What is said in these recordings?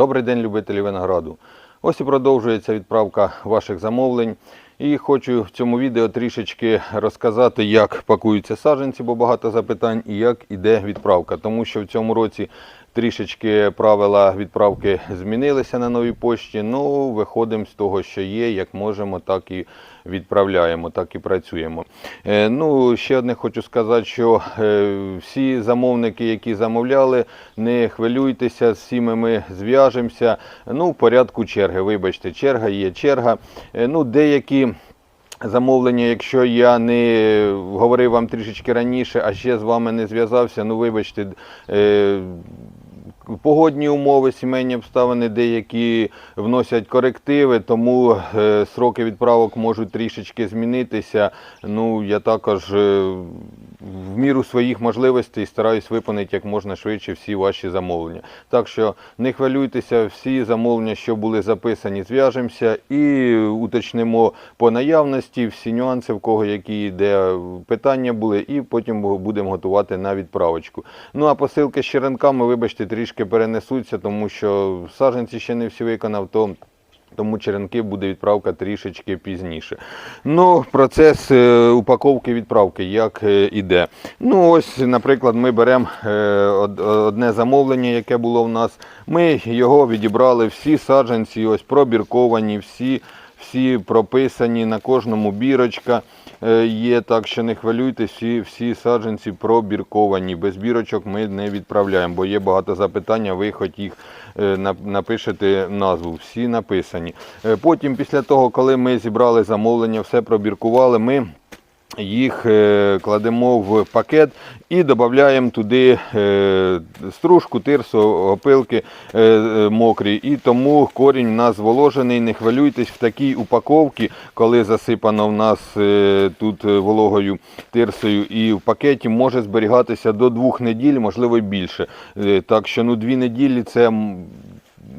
Добрий день, любителі винограду. Ось і продовжується відправка ваших замовлень. І хочу в цьому відео трішечки розказати, як пакуються саджанці, бо багато запитань, і як іде відправка. Тому що в цьому році трішечки правила відправки змінилися на новій пошті. Ну, виходимо з того, що є, як можемо, так і відправляємо, так і працюємо. Е, ну, ще одне хочу сказати, що е, всі замовники, які замовляли, не хвилюйтеся, з всіми ми зв'яжемося. Ну, в порядку черги. Вибачте, черга є черга. Е, ну, деякі. Замовлення, якщо я не говорив вам трішечки раніше, а ще з вами не зв'язався, ну вибачте, е, погодні умови, сімейні обставини деякі вносять корективи, тому е, сроки відправок можуть трішечки змінитися. Ну, я також е, в міру своїх можливостей стараюсь виконати як можна швидше всі ваші замовлення. Так що не хвилюйтеся, всі замовлення, що були записані, зв'яжемося і уточнимо по наявності всі нюанси, в кого які де питання були, і потім будемо готувати на відправочку. Ну а посилки з черенками, вибачте, трішки перенесуться, тому що саджанці ще не всі виконав, то тому черенки буде відправка трішечки пізніше. Ну, процес е, упаковки відправки, як е, іде. Ну, ось, наприклад, ми беремо е, одне замовлення, яке було в нас. Ми його відібрали, всі саджанці, ось пробірковані, всі, всі прописані, на кожному бірочка е, є, так що не хвилюйтесь, всі, всі саджанці пробірковані. Без бірочок ми не відправляємо, бо є багато запитань, ви хоч їх е, напишете назву. Всі написані. Е, Потім, після того, коли ми зібрали замовлення, все пробіркували, ми їх е, кладемо в пакет і додаємо туди е, стружку, тирсу, опилки е, мокрі. І тому корінь у нас зволожений. Не хвилюйтесь в такій упаковці, коли засипано в нас тут вологою тирсою і в пакеті може зберігатися до двох неділь, можливо більше. Так що ну, дві неділі це.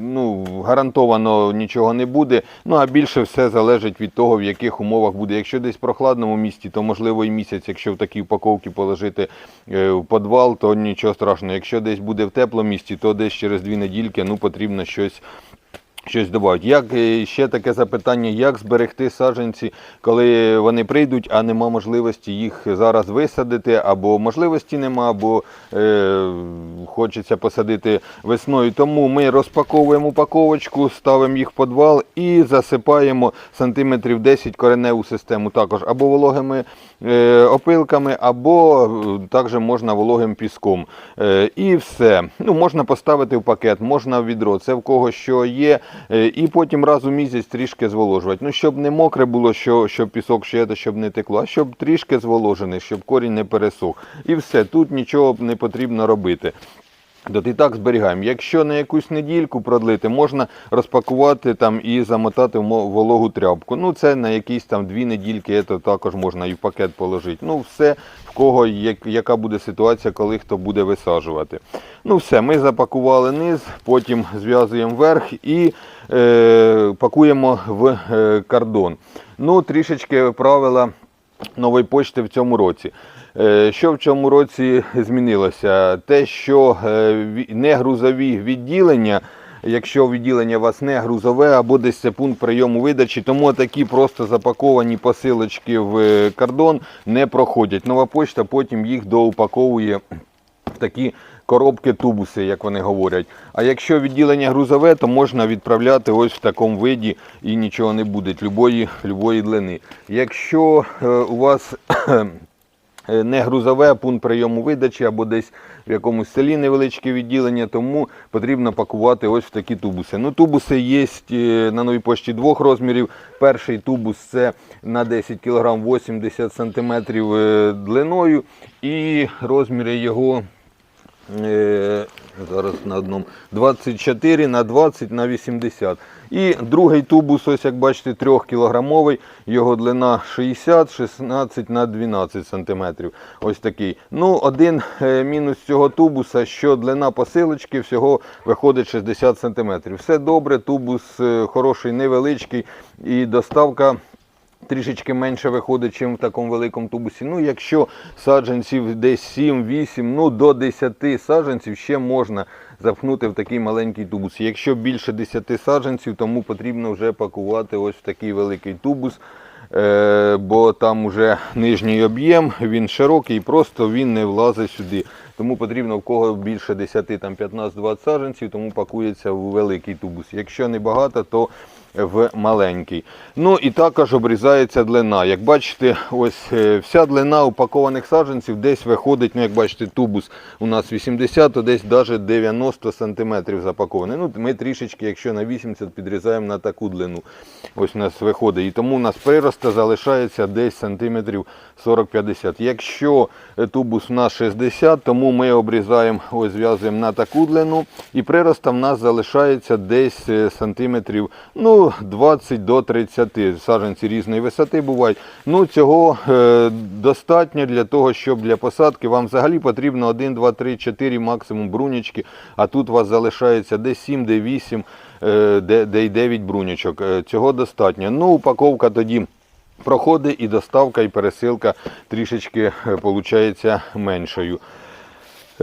Ну, гарантовано нічого не буде. Ну а більше все залежить від того, в яких умовах буде. Якщо десь в прохладному місті, то можливо і місяць. Якщо в такій упаковці положити е, в підвал, то нічого страшного. Якщо десь буде в теплому місті, то десь через дві недільки ну, потрібно щось. Щось додати. Як е, ще таке запитання, як зберегти саджанці, коли вони прийдуть, а нема можливості їх зараз висадити, або можливості нема, або е, хочеться посадити весною. Тому ми розпаковуємо упаковочку, ставимо їх в підвал і засипаємо сантиметрів 10 кореневу систему також або вологими е, опилками, або е, також можна вологим піском. Е, і все. Ну, можна поставити в пакет, можна в відро. Це в кого що є. Е, І потім раз у місяць трішки зволожувати. Ну, щоб не мокре було, що, щоб пісок ще щоб не текло, а щоб трішки зволожений, щоб корінь не пересох. І все, тут нічого не потрібно робити. От і так зберігаємо. Якщо на якусь недільку продлити, можна розпакувати там і замотати вологу тряпку. Ну, це на якісь там дві недільки, це також можна і в пакет положити. Ну, все, в кого як, яка буде ситуація, коли хто буде висаджувати. Ну, все, ми запакували низ, потім зв'язуємо верх і е, пакуємо в е, кордон. Ну, трішечки правила нової почти в цьому році. Е, Що в цьому році змінилося? Те, що е, не грузові відділення, якщо відділення у вас не грузове або десь це пункт прийому видачі, тому такі просто запаковані посилочки в е, кордон не проходять. Нова почта потім їх доупаковує в такі коробки тубуси, як вони говорять. А якщо відділення грузове, то можна відправляти ось в такому виді і нічого не буде, любої, любої длини. Якщо е, у вас е, не грузове, а пункт прийому видачі або десь в якомусь селі невеличке відділення, тому потрібно пакувати ось в такі тубуси. Ну, тубуси є е, на новій пошті двох розмірів. Перший тубус це на 10 кг 80 см длиною і розміри його зараз на одному 24 на 20 на 80. І другий тубус, ось як бачите, 3 кілограмовий, його длина 60, 16 на 12 сантиметрів. Ось такий. Ну, один е, мінус цього тубуса, що длина посилочки всього виходить 60 сантиметрів. Все добре, тубус е, хороший, невеличкий і доставка трішечки менше виходить, ніж в такому великому тубусі. Ну, якщо саджанців десь 7, 8, ну до 10 саджанців ще можна запхнути в такий маленький тубус. Якщо більше 10 саджанців, тому потрібно вже пакувати ось в такий великий тубус. Е, бо там вже нижній об'єм, він широкий, просто він не влазить сюди. Тому потрібно в кого більше 10, там 15-20 саджанців, тому пакується в великий тубус. Якщо не багато, то в маленький. Ну і також обрізається длина. Як бачите, ось е, вся длина упакованих саджанців десь виходить, ну як бачите, тубус у нас 80, то десь навіть 90 см запакований. Ну, ми трішечки, якщо на 80, підрізаємо на таку длину. Ось у нас виходить. І тому у нас прироста залишається десь сантиметрів 40-50. Якщо е, тубус у нас 60, тому ми обрізаємо, ось зв'язуємо на таку длину. І прироста в нас залишається десь е, сантиметрів ну, 20 до 30. Саджанці різної висоти бувають. Ну, цього е, достатньо для того, щоб для посадки вам взагалі потрібно 1, 2, 3, 4 максимум брунячки, а тут у вас залишається десь 7, де 8, е, де, де й 9 брунячок. Е, Цього достатньо. Ну, упаковка тоді проходить і доставка, і пересилка трішечки виходить меншою.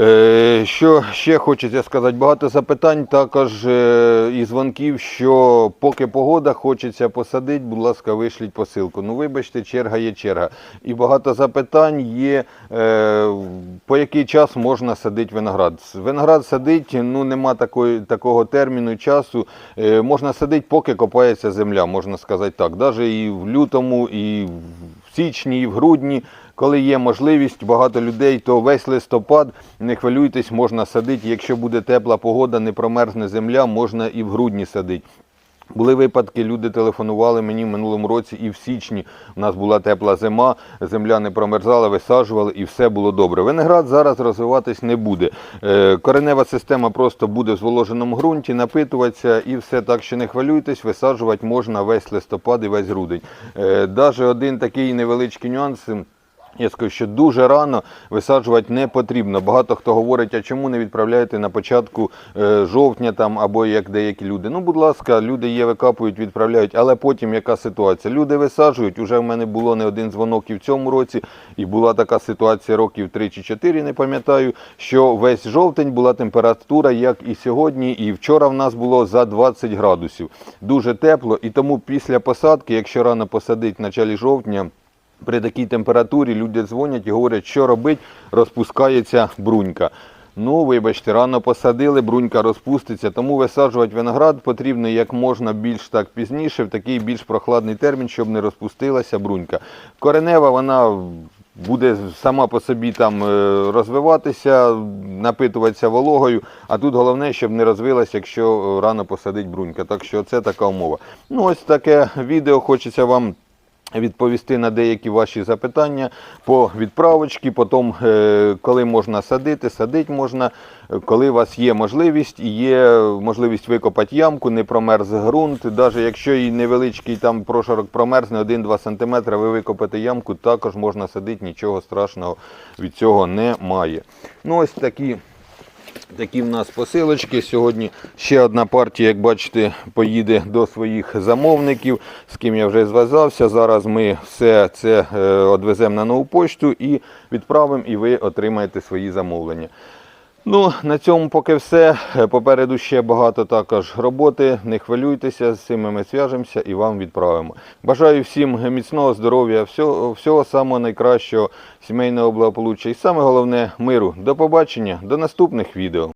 Е, Що ще хочеться сказати? Багато запитань також е, і дзвонків, що поки погода хочеться посадити, будь ласка, вишліть посилку. Ну, вибачте, черга є черга. І багато запитань є, е, по який час можна садити виноград. Виноград садить, ну нема такої, такого терміну часу. Можна садити, поки копається земля, можна сказати так. Навіть і в лютому, і в січні, і в грудні. Коли є можливість, багато людей, то весь листопад, не хвилюйтесь, можна садити. Якщо буде тепла погода, не промерзне земля, можна і в грудні садити. Були випадки, люди телефонували мені в минулому році і в січні. У нас була тепла зима, земля не промерзала, висаджували і все було добре. Виноград зараз розвиватись не буде. Е, Коренева система просто буде в зволоженому ґрунті, напитуватися і все так, що не хвилюйтесь, висаджувати можна весь листопад і весь грудень. Навіть один такий невеличкий нюанс. Я скажу, що дуже рано висаджувати не потрібно. Багато хто говорить, а чому не відправляєте на початку е, жовтня там або як деякі люди. Ну, будь ласка, люди є, викапують, відправляють, але потім яка ситуація? Люди висаджують. Уже в мене було не один дзвонок і в цьому році, і була така ситуація років 3 чи 4, не пам'ятаю, що весь жовтень була температура, як і сьогодні, і вчора в нас було за 20 градусів. Дуже тепло, і тому після посадки, якщо рано посадити в началі жовтня. При такій температурі люди дзвонять і говорять, що робить, розпускається брунька. Ну, вибачте, рано посадили, брунька розпуститься, тому висаджувати виноград потрібно як можна більш так пізніше, в такий більш прохладний термін, щоб не розпустилася брунька. Коренева, вона буде сама по собі там е, розвиватися, напитуватися вологою, а тут головне, щоб не розвилася, якщо е, рано посадить брунька. Так що це така умова. Ну, ось таке відео хочеться вам відповісти на деякі ваші запитання по відправочці, потім, е, коли можна садити, садити можна, коли у вас є можливість і є можливість викопати ямку, не промерз ґрунт. Навіть якщо і невеличкий там прошарок промерзне 1-2 см, ви викопаєте ямку, також можна садити, нічого страшного від цього немає. Ну ось такі. Такі в нас посилочки. Сьогодні ще одна партія, як бачите, поїде до своїх замовників, з ким я вже зв'язався. Зараз ми все це відвеземо на нову почту і відправимо, і ви отримаєте свої замовлення. Ну, на цьому поки все. Е, Попереду ще багато також роботи. Не хвилюйтеся, з цими ми зв'яжемося і вам відправимо. Бажаю всім міцного здоров'я, всього, всього самого найкращого, сімейного благополуччя і саме головне миру. До побачення, до наступних відео.